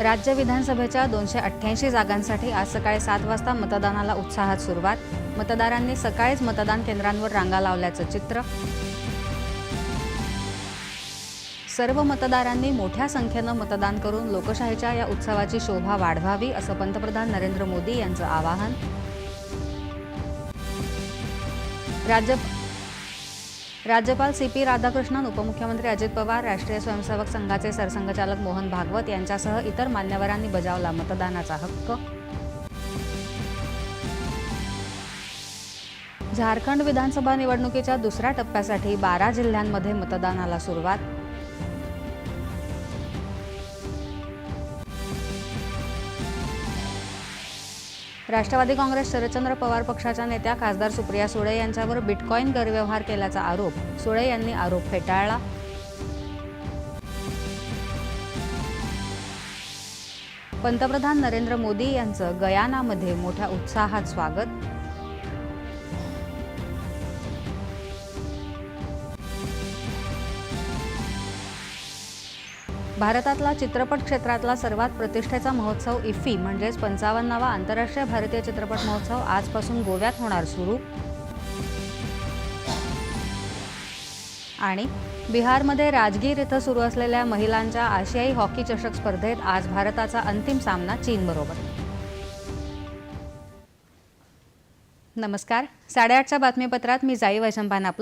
राज्य विधानसभेच्या दोनशे अठ्ठ्याऐंशी जागांसाठी आज सकाळी सात वाजता मतदानाला उत्साहात सुरुवात. मतदारांनी सकाळीच मतदान केंद्रांवर रांगा लावल्याचं चित्र. सर्व मतदारांनी मोठ्या संख्येनं मतदान करून लोकशाहीच्या या उत्सवाची शोभा वाढवावी असं पंतप्रधान नरेंद्र मोदी यांचं आवाहन. राज्य राज्यपाल सी पी राधाकृष्णन उपमुख्यमंत्री अजित पवार राष्ट्रीय स्वयंसेवक संघाचे सरसंघचालक मोहन भागवत यांच्यासह इतर मान्यवरांनी बजावला मतदानाचा हक्क. झारखंड विधानसभा निवडणुकीच्या दुसऱ्या टप्प्यासाठी बारा जिल्ह्यांमध्ये मतदानाला सुरुवात. राष्ट्रवादी काँग्रेस शरदचंद्र पवार पक्षाच्या नेत्या खासदार सुप्रिया सुळे यांच्यावर बिटकॉईन गैरव्यवहार केल्याचा आरोप. सुळे यांनी आरोप फेटाळला. पंतप्रधान नरेंद्र मोदी यांचं गयानामध्ये मोठ्या उत्साहात स्वागत. भारतातला चित्रपट क्षेत्रातला सर्वात प्रतिष्ठेचा महोत्सव इफ्फी म्हणजेच पंचावन्नावा आंतरराष्ट्रीय भारतीय चित्रपट महोत्सव आजपासून गोव्यात होणार सुरू. आणि बिहारमध्ये राजगीर इथं सुरू असलेल्या महिलांच्या आशियाई हॉकी चषक स्पर्धेत आज भारताचा अंतिम सामना चीनबरोबर. नमस्कार. साडेआठच्या बातमीपत्रात मी जाई वैशंपान आपलं